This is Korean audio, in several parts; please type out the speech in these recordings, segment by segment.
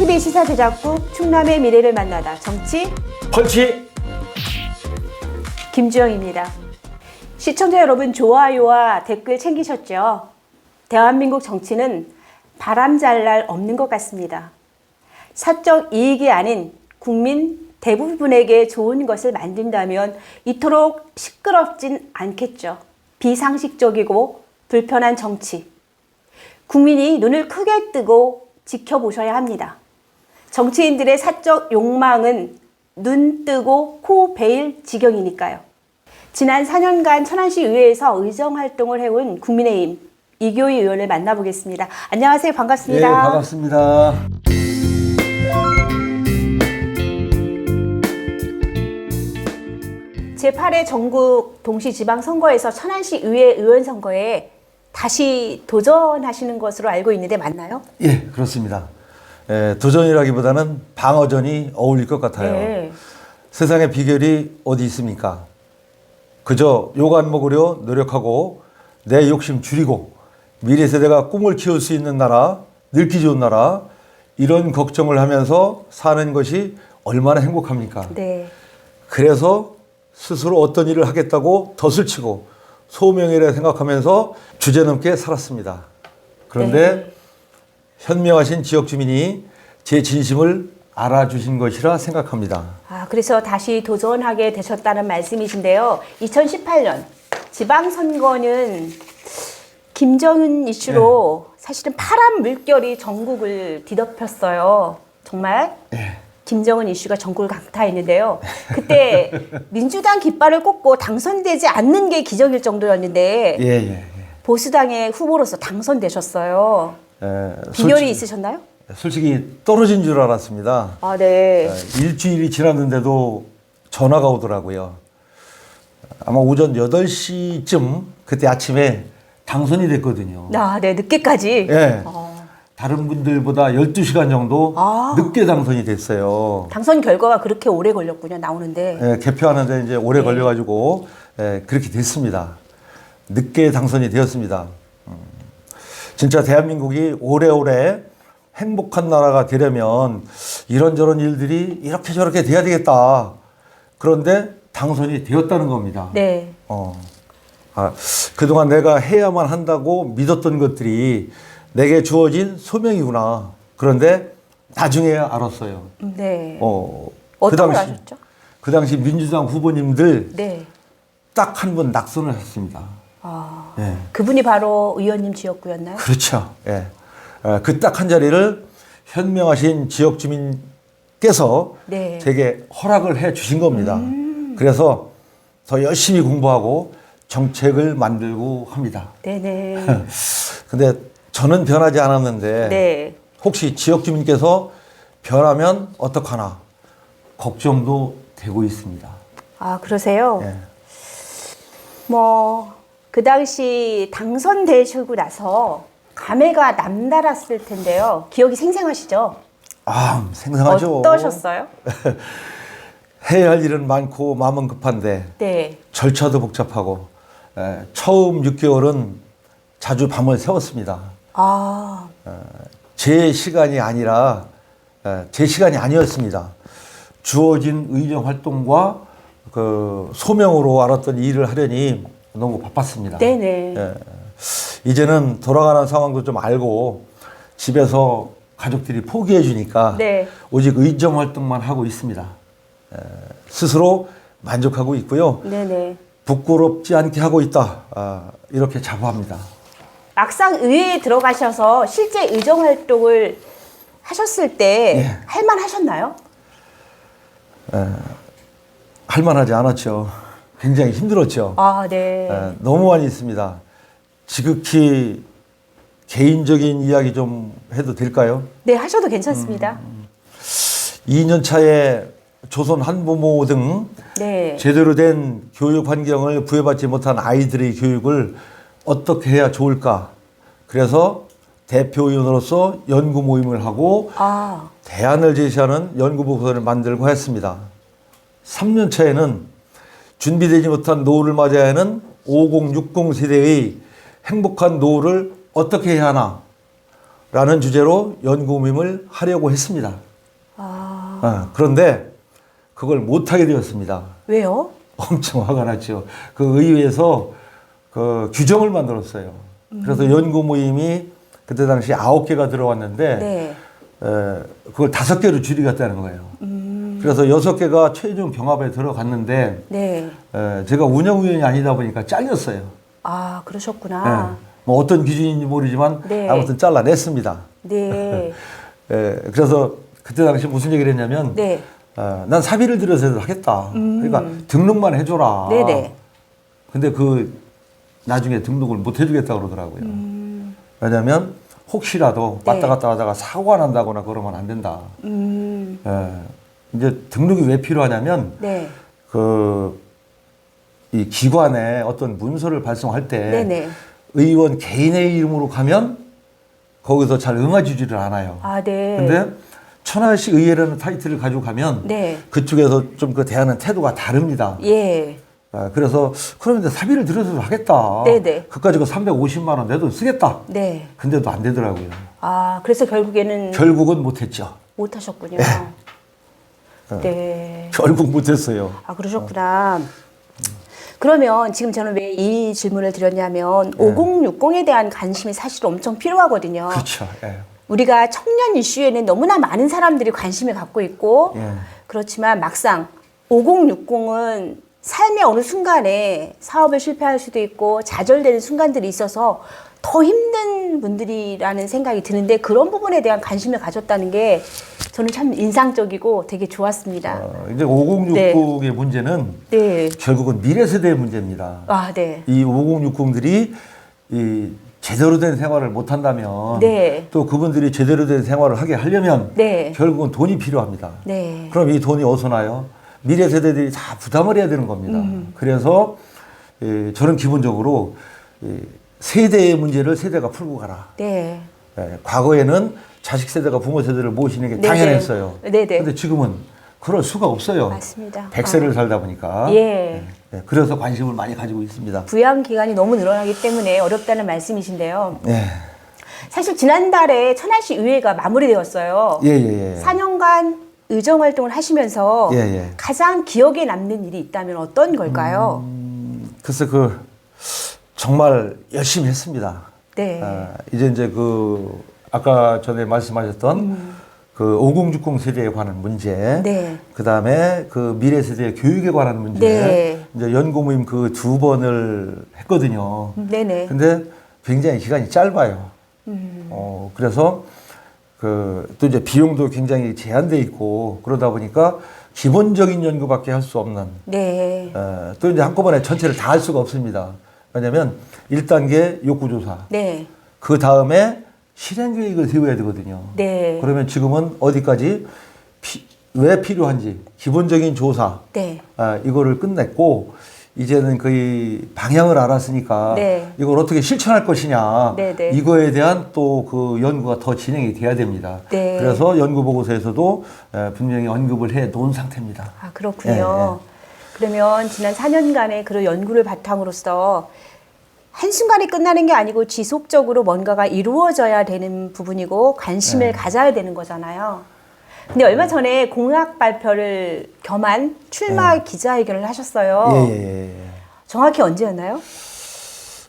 TV 시사 제작국 충남의 미래를 만나다 정치 펀치 김주영입니다. 시청자 여러분 좋아요와 댓글 챙기셨죠? 대한민국 정치는 바람 잘 날 없는 것 같습니다. 사적 이익이 아닌 국민 대부분에게 좋은 것을 만든다면 이토록 시끄럽진 않겠죠. 비상식적이고 불편한 정치. 국민이 눈을 크게 뜨고 지켜보셔야 합니다. 정치인들의 사적 욕망은 눈 뜨고 코 베일 지경이니까요. 지난 4년간 천안시 의회에서 의정 활동을 해온 국민의힘 이교희 의원을 만나보겠습니다. 안녕하세요. 반갑습니다. 네 반갑습니다. 제8회 전국 동시 지방 선거에서 천안시 의회 의원 선거에 다시 도전하시는 것으로 알고 있는데 맞나요? 예 그렇습니다. 에, 도전이라기보다는 방어전이 어울릴 것 같아요. 네. 세상의 비결이 어디 있습니까? 그저 욕안 먹으려 노력하고 내 욕심 줄이고 미래 세대가 꿈을 키울 수 있는 나라, 늙기 좋은 나라 이런 걱정을 하면서 사는 것이 얼마나 행복합니까? 네. 그래서 스스로 어떤 일을 하겠다고 덫을 치고 소명이라 생각하면서 주제넘게 살았습니다. 그런데 네. 현명하신 지역 주민이 제 진심을 알아주신 것이라 생각합니다. 아, 그래서 다시 도전하게 되셨다는 말씀이신데요. 2018년 지방선거는 김정은 이슈로 네. 사실은 파란 물결이 전국을 뒤덮였어요. 정말 예. 김정은 이슈가 전국을 강타했는데요. 그때 민주당 깃발을 꽂고 당선되지 않는 게 기적일 정도였는데 예, 예, 예. 보수당의 후보로서 당선되셨어요. 에, 비결이 솔직히, 있으셨나요? 솔직히 떨어진 줄 알았습니다. 아, 네. 에, 일주일이 지났는데도 전화가 오더라고요. 아마 오전 8시쯤 그때 아침에 당선이 됐거든요. 아, 네. 늦게까지. 예. 어. 다른 분들보다 12시간 정도 아. 늦게 당선이 됐어요. 당선 결과가 그렇게 오래 걸렸군요. 나오는데. 예, 개표하는데 이제 오래 네. 걸려가지고 예, 그렇게 됐습니다. 늦게 당선이 되었습니다. 음, 진짜 대한민국이 오래오래 행복한 나라가 되려면 이런저런 일들이 이렇게 저렇게 돼야 되겠다. 그런데 당선이 되었다는 겁니다. 네. 어. 아, 그동안 내가 해야만 한다고 믿었던 것들이 내게 주어진 소명이구나. 그런데 나중에 알았어요. 네. 어, 어떤 걸 아셨죠? 그 당시 민주당 후보님들 네. 딱 한 분 낙선을 했습니다. 아, 예. 그분이 바로 의원님 지역구였나요? 그렇죠. 예. 그 딱 한 자리를 현명하신 지역 주민께서 네. 제게 허락을 해 주신 겁니다. 음. 그래서 더 열심히 공부하고 정책을 만들고 합니다. 네네. 근데 저는 변하지 않았는데 네. 혹시 지역 주민께서 변하면 어떡하나 걱정도 되고 있습니다. 아, 그러세요? 예. 뭐, 그 당시 당선되시고 나서 감회가 남달았을 텐데요. 기억이 생생하시죠? 아, 생생하죠. 어떠셨어요? 해야 할 일은 많고 마음은 급한데 네. 절차도 복잡하고 에, 처음 6개월은 자주 밤을 새웠습니다. 아, 제 시간이 아니라 에, 제 시간이 아니었습니다. 주어진 의정 활동과 그 소명으로 알았던 일을 하려니 너무 바빴습니다. 네네. 예. 이제는 돌아가는 상황도 좀 알고 집에서 가족들이 포기해 주니까 네. 오직 의정 활동만 하고 있습니다. 에, 스스로 만족하고 있고요. 네네. 부끄럽지 않게 하고 있다. 아, 이렇게 자부합니다. 막상 의회에 들어가셔서 실제 의정 활동을 하셨을 때 예. 할만 하셨나요? 할만하지 않았죠. 굉장히 힘들었죠. 아, 네. 에, 너무 많이 있습니다. 지극히 개인적인 이야기 좀 해도 될까요? 네, 하셔도 괜찮습니다. 음. 2년 차에 조선 한부모 등 네. 제대로 된 교육 환경을 부여받지 못한 아이들의 교육을 어떻게 해야 좋을까? 그래서 대표위원으로서 연구 모임을 하고 아, 대안을 제시하는 연구보고서를 만들고 했습니다. 3년 차에는 준비되지 못한 노후를 맞아야 하는 50, 60 세대의 행복한 노후를 어떻게 해야 하나 라는 주제로 연구 모임을 하려고 했습니다. 아, 아, 그런데 그걸 못하게 되었습니다. 왜요? 엄청 화가 났죠. 그 의회에서 그 규정을 만들었어요. 그래서 연구 모임이 그때 당시 아홉 개가 들어왔는데 네. 에, 그걸 다섯 개로 줄이겠다는 거예요. 그래서 여섯 개가 최종 병합에 들어갔는데 네. 에, 제가 운영위원이 아니다 보니까 잘렸어요. 아, 그러셨구나. 예. 뭐 어떤 기준인지 모르지만 네. 아무튼 잘라냈습니다. 네. 에, 그래서 그때 당시 무슨 얘기를 했냐면 네. 어, 난 사비를 들여서 하겠다. 그러니까 등록만 해줘라. 음. 네네. 근데 그 나중에 등록을 못 해주겠다 그러더라고요. 왜냐하면 혹시라도 네. 왔다 갔다 하다가 사고가 난다거나 그러면 안 된다. 음, 예. 이제 등록이 왜 필요하냐면 네. 그이 기관에 어떤 문서를 발송할 때 네네. 의원 개인의 이름으로 가면 거기서 잘 응해주지를 않아요. 아, 네. 근데 천하시 의회라는 타이틀을 가지고 가면 네. 그쪽에서 좀 그 대하는 태도가 다릅니다. 예. 아, 그래서 그러면 이제 사비를 들여서 하겠다. 네네. 그까지 그 350만 원 내 돈 쓰겠다. 네. 근데도 안 되더라고요. 아, 그래서 결국에는 결국은 못 했죠. 못 하셨군요. 어. 네. 결국 못했어요. 아, 그러셨구나. 그러면 지금 저는 왜 이 질문을 드렸냐면 5060에 대한 관심이 사실 엄청 필요하거든요. 네. 그렇죠. 예. 우리가 청년 이슈에는 너무나 많은 사람들이 관심을 갖고 있고 예. 그렇지만 막상 5060은 삶의 어느 순간에 사업을 실패할 수도 있고 좌절되는 순간들이 있어서 더 힘든 분들이라는 생각이 드는데 그런 부분에 대한 관심을 가졌다는 게 저는 참 인상적이고 되게 좋았습니다. 어, 이제 5060의 문제는 네. 결국은 미래 세대의 문제입니다. 아, 네. 이 5060들이 이 제대로 된 생활을 못 한다면 네. 또 그분들이 제대로 된 생활을 하게 하려면 네. 결국은 돈이 필요합니다. 네. 그럼 이 돈이 어디서 나요? 미래 세대들이 다 부담을 해야 되는 겁니다. 음. 그래서 예, 저는 기본적으로 이 세대의 문제를 세대가 풀고 가라. 네. 예, 과거에는 자식 세대가 부모 세대를 모시는 게 네네. 당연했어요. 네네. 근데 지금은 그럴 수가 없어요. 맞습니다. 100세를 살다 보니까. 예. 예, 그래서 관심을 많이 가지고 있습니다. 부양 기간이 너무 늘어나기 때문에 어렵다는 말씀이신데요. 예. 사실 지난달에 천안시 의회가 마무리되었어요. 예, 예, 예. 4년간 의정 활동을 하시면서 예, 예. 가장 기억에 남는 일이 있다면 어떤 걸까요? 글쎄 그 정말 열심히 했습니다. 네. 아, 이제 이제 그 아까 전에 말씀하셨던 그5060 세대에 관한 문제, 음. 네. 그 다음에 그 미래 세대 교육에 관한 문제, 네. 이제 연구 모임 그 두 번을 했거든요. 네네. 근데 굉장히 기간이 짧아요. 음. 어, 그래서 그 또 이제 비용도 굉장히 제한돼 있고 그러다 보니까 기본적인 연구밖에 할 수 없는 네. 어, 또 이제 한꺼번에 전체를 다 할 수가 없습니다. 왜냐하면 1단계 욕구조사, 네. 그 다음에 실행 계획을 세워야 되거든요. 네. 그러면 지금은 어디까지 피- 왜 필요한지 기본적인 조사 네. 아, 이거를 끝냈고 이제는 거의 방향을 알았으니까 네. 이걸 어떻게 실천할 것이냐 네, 네. 이거에 대한 또 그 연구가 더 진행이 돼야 됩니다. 네. 그래서 연구 보고서에서도 에, 분명히 언급을 해 놓은 상태입니다. 아, 그렇군요. 그러면 지난 4년간의 그런 연구를 바탕으로서 한순간에 끝나는 게 아니고 지속적으로 뭔가가 이루어져야 되는 부분이고 관심을 네. 가져야 되는 거잖아요. 근데 얼마 전에 공약 발표를 겸한 출마 기자회견을 하셨어요. 네. 예, 예, 예. 정확히 언제였나요?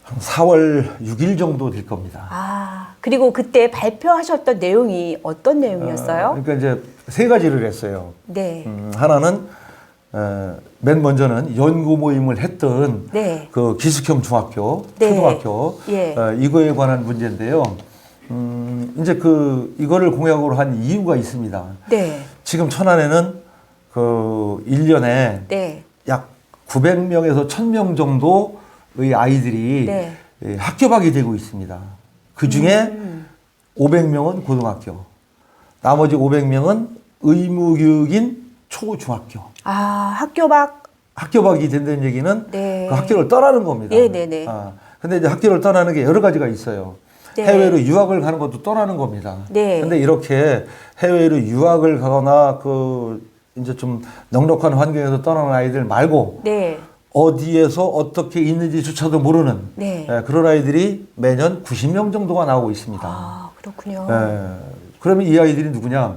한 4월 6일 정도 될 겁니다. 아, 그리고 그때 발표하셨던 내용이 어떤 내용이었어요? 어, 그러니까 이제 세 가지를 했어요. 네. 음, 하나는 어, 맨 먼저는 연구 모임을 했던 네. 그 기숙형 중학교, 네. 초등학교 예. 어, 이거에 관한 문제인데요. 음, 이제 그 이거를 공약으로 한 이유가 있습니다. 네. 지금 천안에는 그 1년에 네. 약 900명에서 1000명 정도의 아이들이 네. 예, 학교 박이 되고 있습니다. 그 중에 음. 500명은 고등학교, 나머지 500명은 의무교육인 초중학교. 아, 학교 밖 학교박이 된다는 얘기는 네. 그 학교를 떠나는 겁니다. 네, 네, 네. 아, 근데 이제 학교를 떠나는 게 여러 가지가 있어요. 네. 해외로 유학을 가는 것도 떠나는 겁니다. 네. 근데 이렇게 해외로 유학을 가거나 그 이제 좀 넉넉한 환경에서 떠나는 아이들 말고 네. 어디에서 어떻게 있는지조차도 모르는 네. 예, 그런 아이들이 매년 90명 정도가 나오고 있습니다. 아, 그렇군요. 예. 그러면 이 아이들이 누구냐?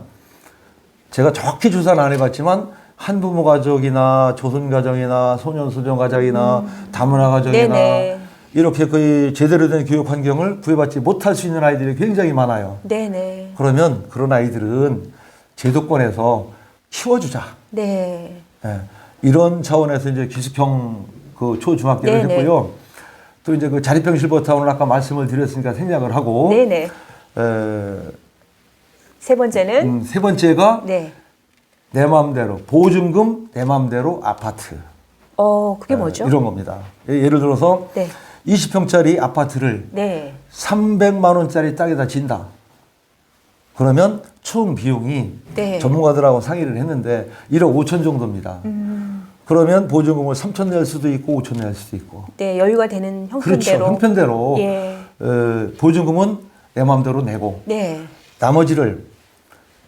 제가 정확히 조사는 안 해봤지만 한부모 가족이나 조선 가정이나 소년 소녀 가정이나 다문화 가정이나 음. 네네. 이렇게 거의 제대로 된 교육 환경을 구해받지 못할 수 있는 아이들이 굉장히 많아요. 네네. 그러면 그런 아이들은 제도권에서 키워주자. 네. 예. 이런 차원에서 이제 기숙형 그 초중학교를 네네. 했고요. 또 이제 그 자립형 실버타운을 아까 말씀을 드렸으니까 생략을 하고 네네. 에, 세 번째는 음, 세 번째가 네. 내 마음대로 보증금 내 마음대로 아파트 어, 그게 에, 뭐죠? 이런 겁니다. 예- 예를 들어서 네. 20평짜리 아파트를 네. 300만 원짜리 땅에다 진다. 그러면 총 비용이 네. 전문가들하고 상의를 했는데 1억 5천 정도입니다. 음. 그러면 보증금을 3천 낼 수도 있고 5천 낼 수도 있고. 네, 여유가 되는 그렇죠. 형편대로. 형편대로 예. 어, 보증금은 내 마음대로 내고 네. 나머지를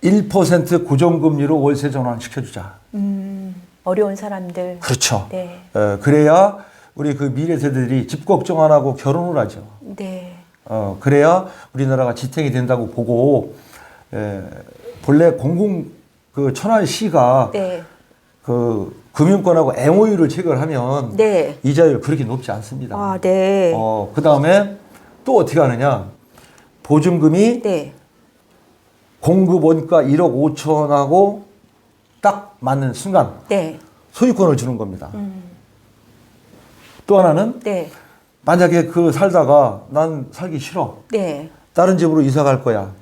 1% 고정금리로 월세 전환 시켜주자. 음, 어려운 사람들. 그렇죠. 네. 어, 그래야 우리 그 미래 세대들이 집 걱정 안 하고 결혼을 하죠. 네. 어, 그래야 우리나라가 지탱이 된다고 보고 에, 본래 공공 그 천안시가 네. 그 금융권하고 MOU를 체결하면 네. 이자율 그렇게 높지 않습니다. 아, 네. 어, 그 다음에 또 어떻게 하느냐. 보증금이 네. 공급 원가 1억 5천하고 딱 맞는 순간 네. 소유권을 주는 겁니다. 음. 또 하나는 네. 만약에 그 살다가 난 살기 싫어. 네. 다른 집으로 이사 갈 거야.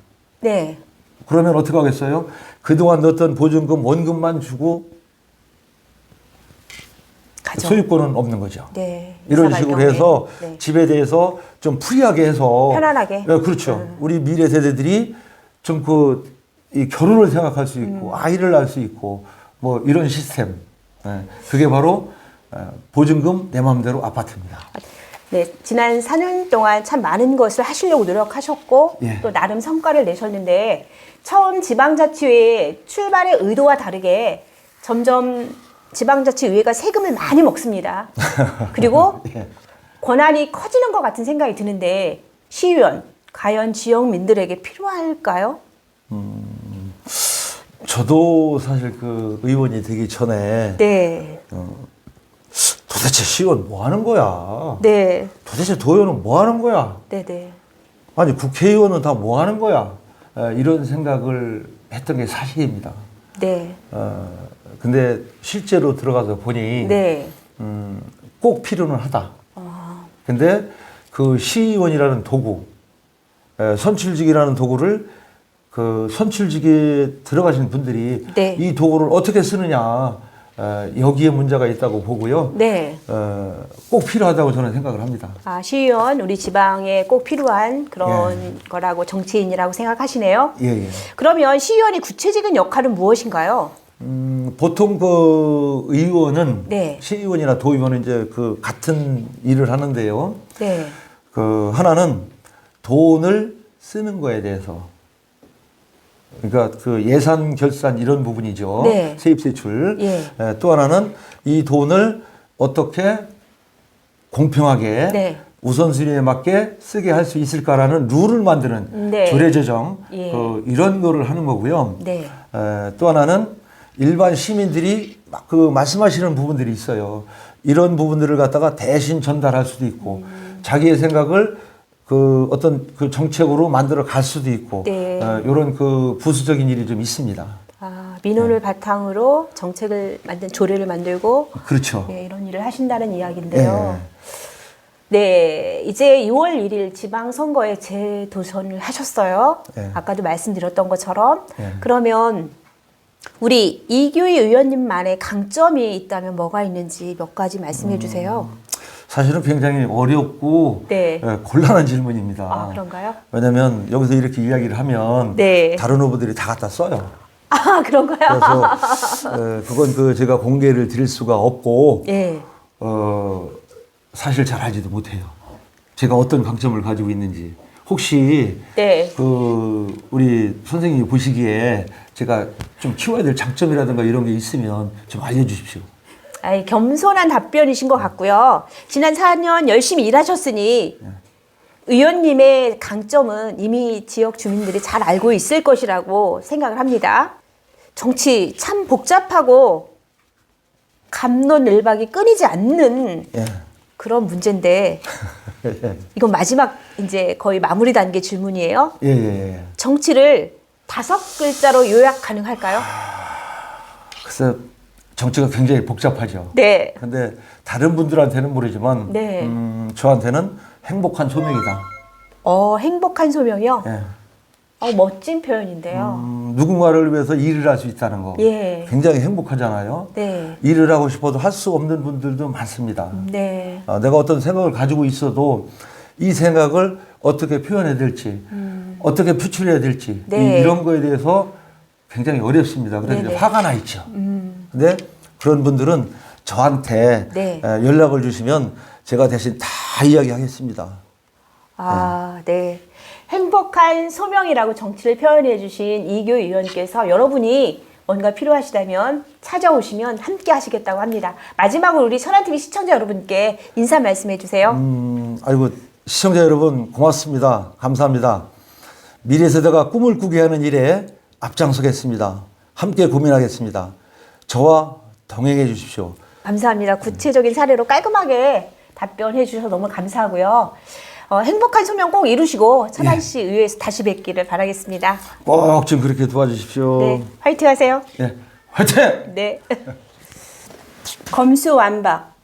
네. 그러면 어떻게 하겠어요? 그동안 넣었던 보증금 원금만 주고 가정. 소유권은 없는 거죠. 네. 이런 식으로 경우에. 해서 네. 집에 대해서 좀 프리하게 해서 편안하게. 음. 네, 그렇죠. 우리 미래 세대들이 좀 그 이 결혼을 생각할 수 있고 음. 아이를 낳을 수 있고 뭐 이런 시스템. 네, 그게 바로 어, 보증금 내 마음대로 아파트입니다. 네, 지난 4년 동안 참 많은 것을 하시려고 노력하셨고 예. 또 나름 성과를 내셨는데 처음 지방자치회 출발의 의도와 다르게 점점 지방자치의회가 세금을 많이 먹습니다. 그리고 예. 권한이 커지는 것 같은 생각이 드는데 시의원 과연 지역민들에게 필요할까요? 저도 사실 그 의원이 되기 전에 네, 도대체 시의원 뭐 하는 거야? 네, 도대체 도의원은 뭐 하는 거야? 네, 네, 아니 국회의원은 다 뭐 하는 거야? 에, 이런 생각을 했던 게 사실입니다. 네, 어, 근데 실제로 들어가서 보니 네. 음, 꼭 필요는 하다. 아, 근데 그 시의원이라는 도구, 에, 선출직이라는 도구를 그 선출직에 들어가신 분들이 네. 이 도구를 어떻게 쓰느냐 에, 여기에 문제가 있다고 보고요. 네. 어, 꼭 필요하다고 저는 생각을 합니다. 아, 시의원 우리 지방에 꼭 필요한 그런 예. 거라고 정치인이라고 생각하시네요. 예, 예. 그러면 시의원의 구체적인 역할은 무엇인가요? 음, 보통 그 의원은 네. 시의원이나 도의원은 이제 그 같은 일을 하는데요. 네. 그 하나는 돈을 쓰는 거에 대해서 그러니까 그 예산 결산 이런 부분이죠. 네. 세입 세출. 예. 에, 또 하나는 이 돈을 어떻게 공평하게 네. 우선순위에 맞게 쓰게 할 수 있을까라는 룰을 만드는 네. 조례 제정 예. 그 이런 거를 하는 거고요. 네. 에, 또 하나는 일반 시민들이 막 그 말씀하시는 부분들이 있어요. 이런 부분들을 갖다가 대신 전달할 수도 있고 음. 자기의 생각을 그 어떤 그 정책으로 만들어 갈 수도 있고 네. 이런 그 부수적인 일이 좀 있습니다. 아, 네. 민원을 바탕으로 정책을 만든 조례를 만들고 그렇죠. 네, 이런 일을 하신다는 이야기인데요. 예. 네, 이제 2월 1일 지방선거에 재도전을 하셨어요. 예. 아까도 말씀드렸던 것처럼. 예. 그러면 우리 이규희 의원님만의 강점이 있다면 뭐가 있는지 몇 가지 말씀해 주세요. 사실은 굉장히 어렵고 네. 에, 곤란한 질문입니다. 아, 그런가요? 왜냐하면 여기서 이렇게 이야기를 하면 네. 다른 후보들이 다 갖다 써요. 아, 그런가요? 그래서 에, 그건 그 제가 공개를 드릴 수가 없고 예. 어, 사실 잘 알지도 못해요. 제가 어떤 강점을 가지고 있는지. 혹시 네. 그 우리 선생님이 보시기에 제가 좀 키워야 될 장점이라든가 이런 게 있으면 좀 알려주십시오. 겸손한 답변이신 것 같고요. 지난 4년 열심히 일하셨으니 의원님의 강점은 이미 지역 주민들이 잘 알고 있을 것이라고 생각을 합니다. 정치 참 복잡하고 감론을박이 끊이지 않는 예. 그런 문제인데 이건 마지막 이제 거의 마무리 단계 질문이에요. 예, 예, 예. 정치를 다섯 글자로 요약 가능할까요? 글쎄, 정치가 굉장히 복잡하죠. 네. 근데 다른 분들한테는 모르지만, 네. 음, 저한테는 행복한 소명이다. 어, 행복한 소명이요? 예. 어, 멋진 표현인데요. 음, 누군가를 위해서 일을 할 수 있다는 거. 예. 굉장히 행복하잖아요. 네. 일을 하고 싶어도 할 수 없는 분들도 많습니다. 네. 아, 내가 어떤 생각을 가지고 있어도 이 생각을 어떻게 표현해야 될지, 어떻게 표출해야 될지 음. 네. 이, 런 거에 대해서 굉장히 어렵습니다. 그래서 네네. 음. 이제 화가 나 있죠. 근데 그런 분들은 저한테 네. 에, 연락을 주시면 제가 대신 다 이야기하겠습니다. 아, 네. 행복한 소명이라고 정치를 표현해 주신 이교 의원께서 여러분이 뭔가 필요하시다면 찾아오시면 함께 하시겠다고 합니다. 마지막으로 우리 천안TV 시청자 여러분께 인사 말씀해 주세요. 음, 아이고 시청자 여러분 고맙습니다. 감사합니다. 미래 세대가 꿈을 꾸게 하는 일에 앞장서겠습니다. 함께 고민하겠습니다. 저와 동행해 주십시오. 감사합니다. 구체적인 사례로 깔끔하게 답변해 주셔서 너무 감사하고요. 어, 행복한 소명 꼭 이루시고 천안시 의회에서 다시 뵙기를 바라겠습니다. 꼭 좀 그렇게 도와주십시오. 네, 화이팅 하세요. 예, 화이팅! 네. 검수 완박.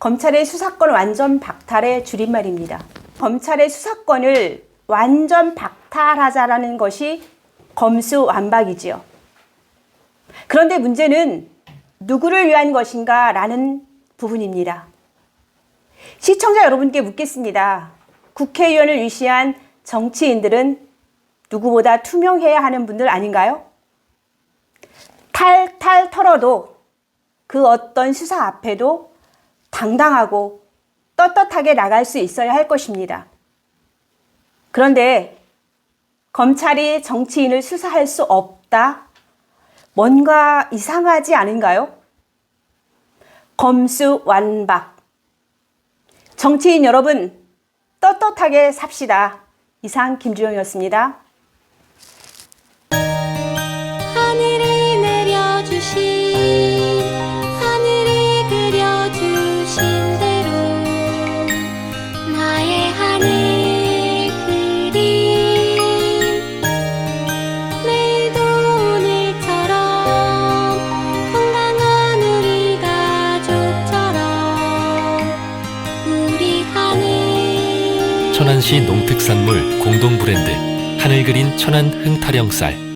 검찰의 수사권 완전 박탈의 줄임말입니다. 검찰의 수사권을 완전 박탈하자라는 것이 검수 완박이지요. 그런데 문제는 누구를 위한 것인가 라는 부분입니다. 시청자 여러분께 묻겠습니다. 국회의원을 위시한 정치인들은 누구보다 투명해야 하는 분들 아닌가요? 탈탈 털어도 그 어떤 수사 앞에도 당당하고 떳떳하게 나갈 수 있어야 할 것입니다. 그런데 검찰이 정치인을 수사할 수 없다? 뭔가 이상하지 않은가요? 검수 완박. 정치인 여러분, 떳떳하게 삽시다. 이상 김주영이었습니다. 농특산물 공동 브랜드 하늘그린 천안 흥타령 쌀